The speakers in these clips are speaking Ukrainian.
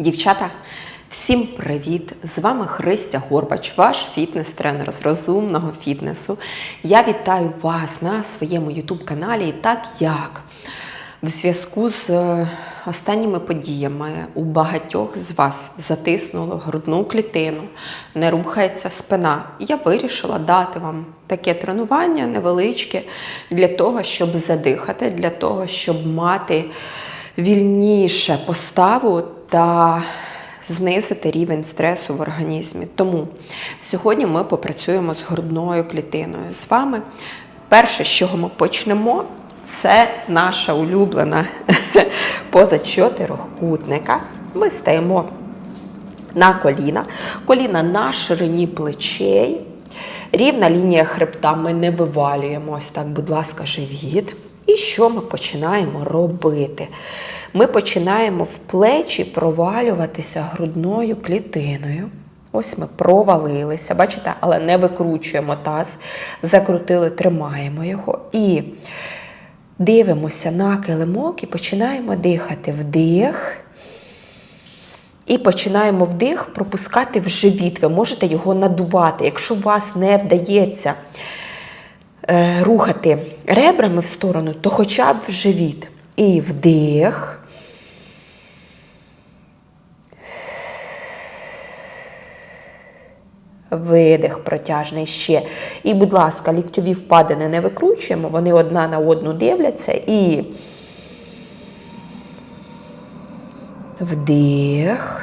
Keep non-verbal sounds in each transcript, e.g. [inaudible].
Дівчата, всім привіт! З вами Христя Горбач, ваш фітнес-тренер з розумного фітнесу. Я вітаю вас на своєму ютуб-каналі. Так як в зв'язку з е, останніми подіями у багатьох з вас затиснуло грудну клітину, не рухається спина. Я вирішила дати вам таке тренування невеличке для того, щоб задихати, для того, щоб мати вільніше поставу та знизити рівень стресу в організмі. Тому сьогодні ми попрацюємо з грудною клітиною з вами. Перше, з чого ми почнемо, це наша улюблена [laughs] поза чотирьохкутника. Ми стаємо на коліна, коліна на ширині плечей. Рівна лінія хребта ми не вивалюємо. Ось так, будь ласка, живіт. І що ми починаємо робити? Ми починаємо в плечі провалюватися грудною клітиною. Ось ми провалилися, бачите, але не викручуємо таз, закрутили, тримаємо його. І дивимося на килимок і починаємо дихати вдих. І починаємо вдих пропускати в живіт. Ви можете його надувати. Якщо у вас не вдається рухати ребрами в сторону, то хоча б в живіт. І вдих. Видих протяжний ще. І, будь ласка, ліктьові впадини не викручуємо, вони одна на одну дивляться і вдих.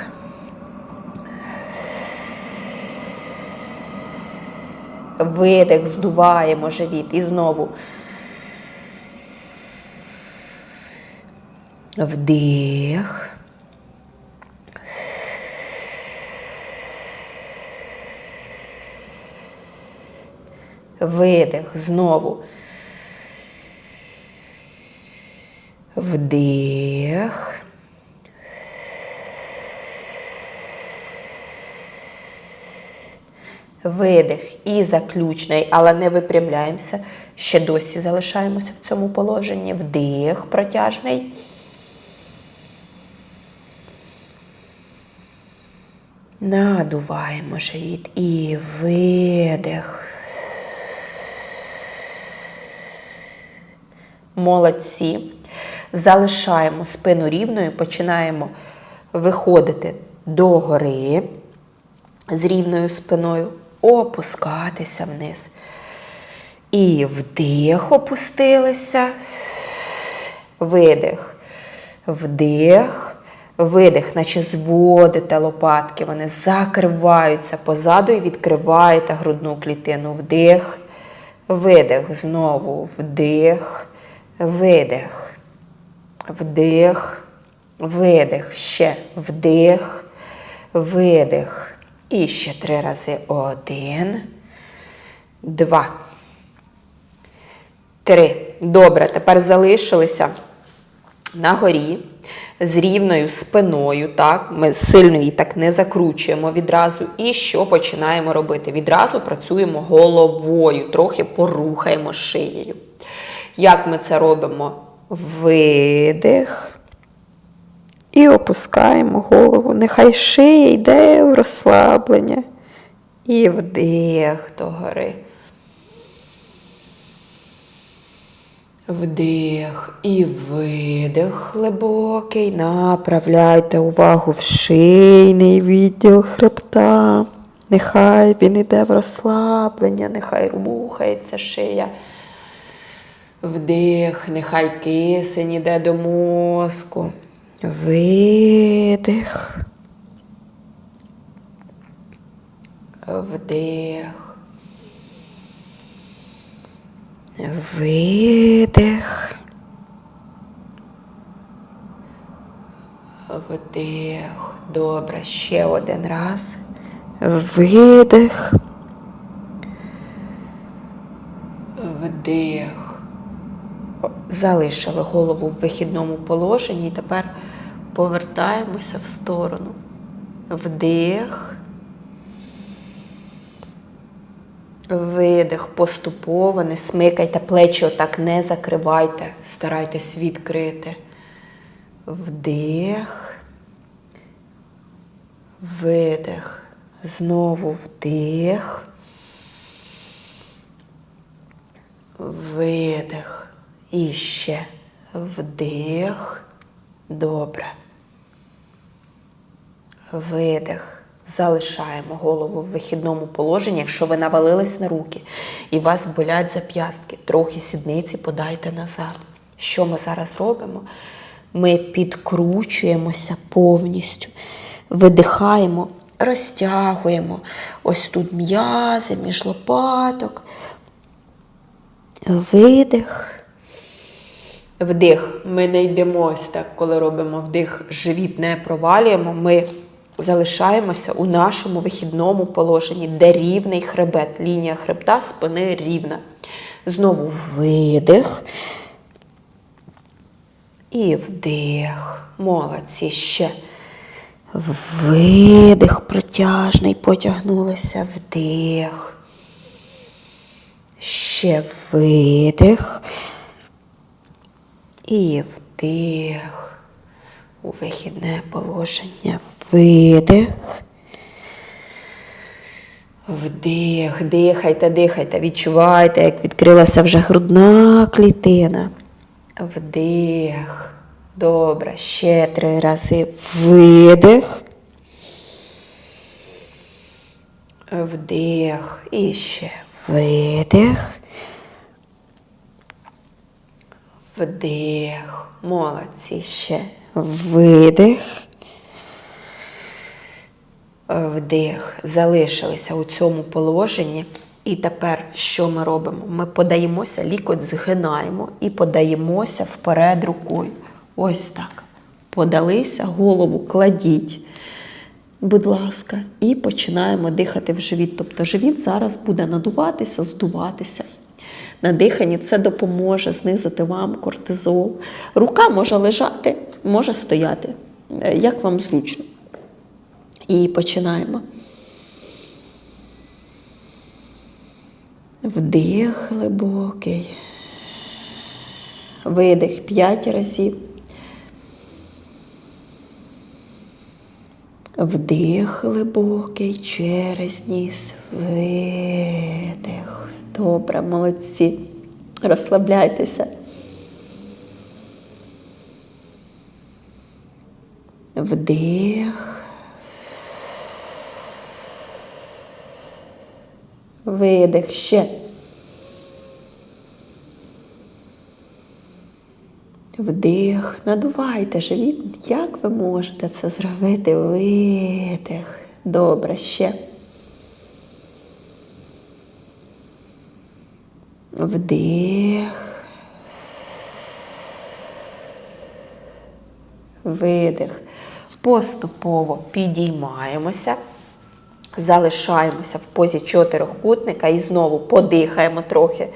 Видих, здуваємо живіт. І знову. Вдих. Видих знову. Вдих. Видих і заключний, але не випрямляємося. Ще досі залишаємося в цьому положенні. Вдих протяжний. Надуваємо живіт і видих. Молодці. Залишаємо спину рівною, починаємо виходити догори з рівною спиною, опускатися вниз. І вдих опустилися, видих, вдих, видих, наче зводите лопатки, вони закриваються позаду і відкриваєте грудну клітину. Вдих, видих, знову вдих, видих, вдих, видих, ще вдих, видих. І ще три рази. Один, два. Три. Добре, тепер залишилися на горі з рівною спиною. так? Ми сильно її так не закручуємо відразу. І що починаємо робити? Відразу працюємо головою, трохи порухаємо шиєю. Як ми це робимо? Видих. І опускаємо голову. Нехай шия йде в розслаблення. І вдих догори. Вдих і видих глибокий. Направляйте увагу в шийний відділ хребта. Нехай він йде в розслаблення, нехай рухається шия. Вдих, нехай кисень іде до мозку. Видих. Вдих. Видих. Вдих. Добре. Ще один раз. Видих. Вдих. Залишили голову в вихідному положенні і тепер повертаємося в сторону. Вдих. Видих поступово, не смикайте плечі, отак не закривайте, старайтесь відкрити. Вдих. видих. Знову вдих. Видих. І ще вдих. Добре. Видих. Залишаємо голову в вихідному положенні, якщо ви навалились на руки і вас болять зап'ястки, трохи сідниці подайте назад. Що ми зараз робимо? Ми підкручуємося повністю, видихаємо, розтягуємо ось тут м'язи між лопаток. Видих. Вдих. Ми не йдемо ось так, коли робимо вдих, живіт не провалюємо. Ми залишаємося у нашому вихідному положенні, де рівний хребет. Лінія хребта спини рівна. Знову видих. І вдих. Молодці ще. Видих протяжний, потягнулися, вдих. Ще видих. І вдих. У вихідне положення. Видих. Вдих, дихайте, дихайте, відчувайте, як відкрилася вже грудна клітина. Вдих. Добре. Ще три рази. Видих. Вдих. І ще видих. Вдих. Молодці. Ще видих. Вдих. Залишилися у цьому положенні. І тепер що ми робимо? Ми подаємося, лікоть згинаємо і подаємося вперед рукою. Ось так. Подалися, голову кладіть, будь ласка, і починаємо дихати в живіт. Тобто живіт зараз буде надуватися, здуватися. На диханні це допоможе знизити вам кортизол. Рука може лежати, може стояти, е, як вам зручно. І починаємо. Вдих глибокий. Видих п'ять разів. Вдих глибокий через ніс. Видих. Добре, молодці. Розслабляйтеся. Вдих. Видих ще. Вдих, надувайте живіт, як ви можете це зробити? Видих. Добре, ще. Вдих. Видих. Поступово підіймаємося, залишаємося в позі чотирьохкутника і знову подихаємо трохи.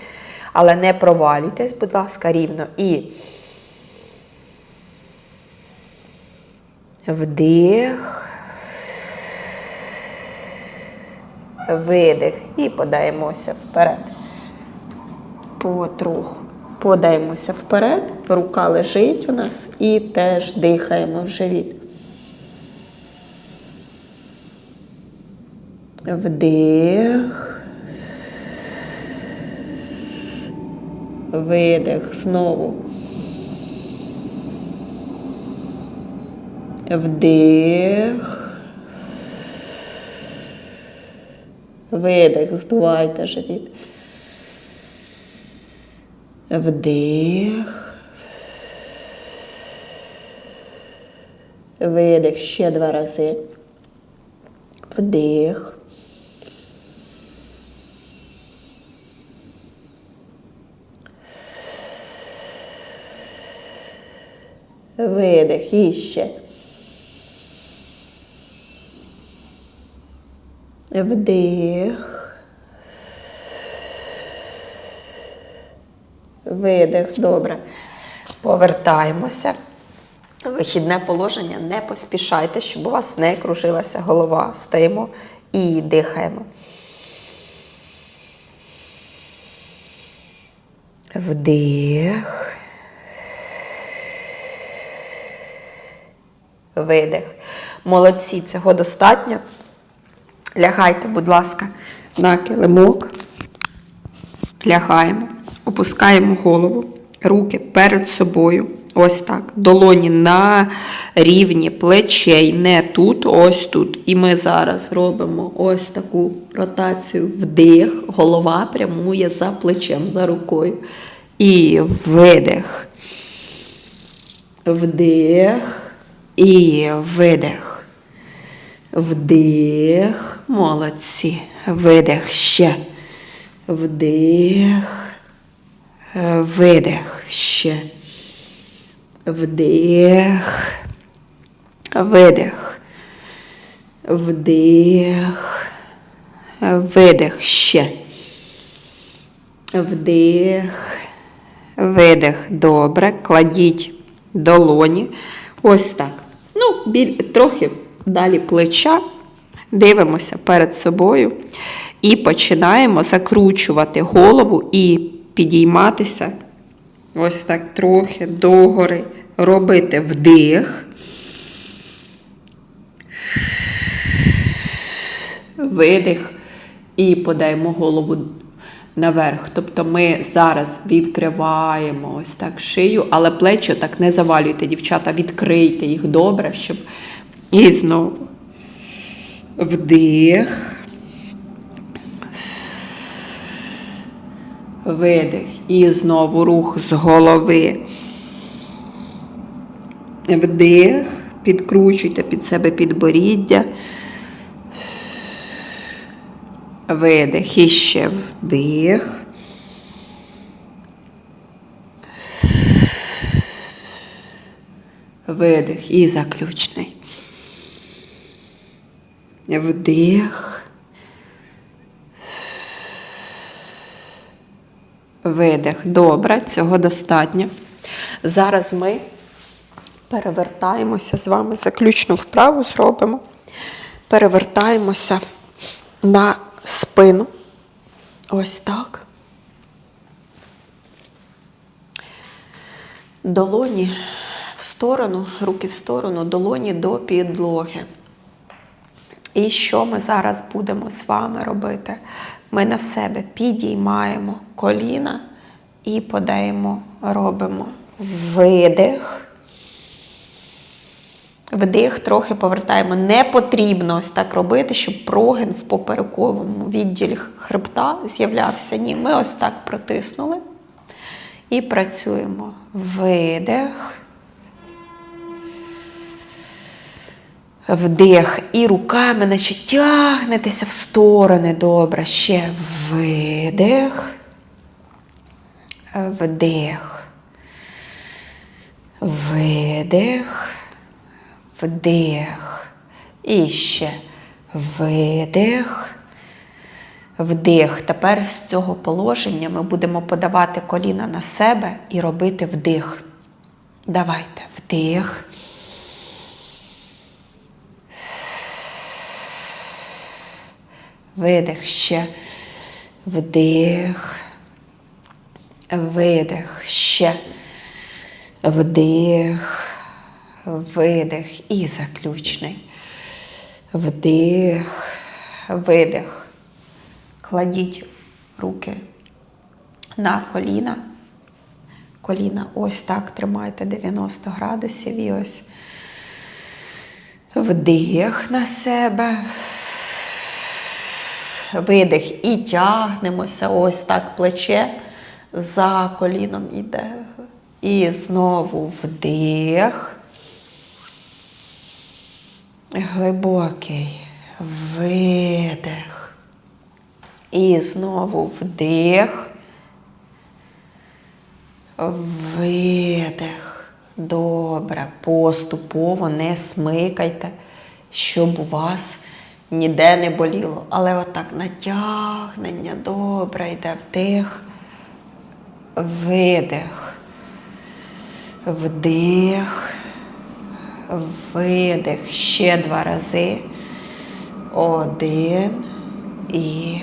Але не провалюйтесь, будь ласка, рівно. І вдих. Видих. І подаємося вперед потроху. Подаємося вперед, рука лежить у нас і теж дихаємо в живіт. Вдих. Видих знову. Вдих. Видих, здувайте живіт. Вдих. Видих ще два рази. Вдих. Видих і ще. Вдих. Видих, добре. Повертаємося. Вихідне положення, не поспішайте, щоб у вас не кружилася голова. Стоїмо і дихаємо. Вдих. видих. Молодці, цього достатньо. Лягайте, будь ласка, на килимок. Лягаємо, опускаємо голову, руки перед собою. Ось так. Долоні на рівні плечей, не тут, ось тут. І ми зараз робимо ось таку ротацію вдих, голова прямує за плечем, за рукою. І видих. Вдих. І видих. Вдих. Молодці. Видих ще. Вдих. Е, Видих ще. Вдих. Видих. Вдих. Видих ще. Вдих. Видих. Добре. Кладіть долоні. Ось так. Ну, біль, трохи далі плеча. Дивимося перед собою і починаємо закручувати голову і підійматися. Ось так трохи догори. Робити вдих. Видих. І подаємо голову наверх. Тобто ми зараз відкриваємо ось так шию, але плечі так не завалюйте, дівчата, відкрийте їх добре, щоб. І знову. Вдих. Видих. І знову рух з голови. Вдих. Підкручуйте під себе підборіддя. Видих. І ще вдих. Видих і заключний. Вдих. Видих. Добре, цього достатньо. Зараз ми перевертаємося з вами, заключну вправу зробимо. Перевертаємося на спину. Ось так. Долоні в сторону, руки в сторону, долоні до підлоги. І що ми зараз будемо з вами робити? Ми на себе підіймаємо коліна і подаємо, робимо видих. Вдих, трохи повертаємо. Не потрібно ось так робити, щоб прогин в поперековому відділі хребта з'являвся. Ні, ми ось так протиснули. І працюємо. Видих. Вдих. І руками, наче тягнетеся в сторони. Добре. Ще видих. Вдих. Видих. Вдих. І ще видих. Вдих. Тепер з цього положення ми будемо подавати коліна на себе і робити вдих. Давайте вдих. Видих ще. Вдих. Видих ще. Вдих. Видих і заключний. Вдих. Видих. Кладіть руки на коліна. Коліна ось так тримайте 90 градусів і ось вдих на себе. Видих і тягнемося, ось так плече за коліном іде. І знову вдих. Глибокий видих. І знову вдих. Видих. Добре. Поступово не смикайте, щоб у вас ніде не боліло. Але отак натягнення, добре, йде вдих, видих, вдих, видих. Ще два рази. Один і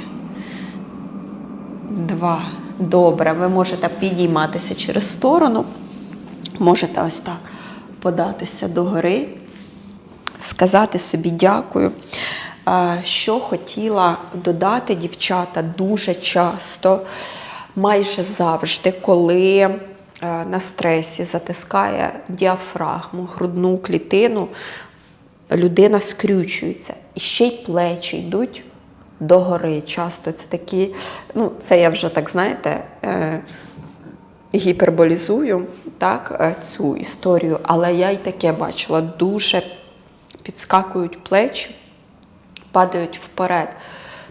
два. Добре, ви можете підійматися через сторону. Можете ось так податися догори. сказати собі дякую. Що хотіла додати дівчата дуже часто, майже завжди, коли е, на стресі затискає діафрагму, грудну клітину, людина скрючується. І ще й плечі йдуть догори. Часто це такі, ну, це я вже так знаєте. е, гіперболізую так, е, цю історію, але я й таке бачила. Дуже підскакують плечі, падають вперед.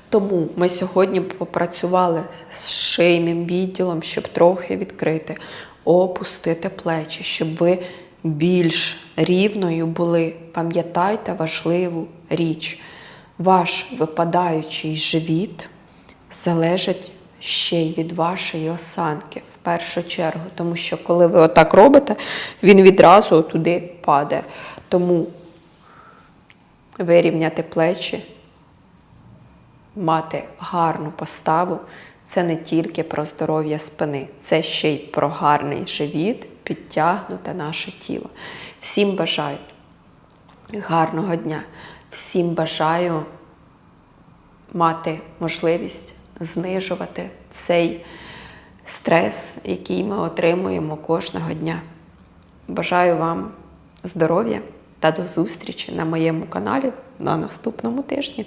Тому ми сьогодні попрацювали з шийним відділом, щоб трохи відкрити, опустити плечі, щоб ви більш рівною були. Пам'ятайте важливу річ. Ваш випадаючий живіт залежить ще й від вашої осанки в першу чергу. Тому що коли ви отак робите, він відразу туди падає. Тому вирівняти плечі, мати гарну поставу це не тільки про здоров'я спини, це ще й про гарний живіт, підтягнуте наше тіло. Всім бажаю гарного дня, всім бажаю мати можливість знижувати цей стрес, який ми отримуємо кожного дня. Бажаю вам здоров'я та до зустрічі на моєму каналі на наступному тижні.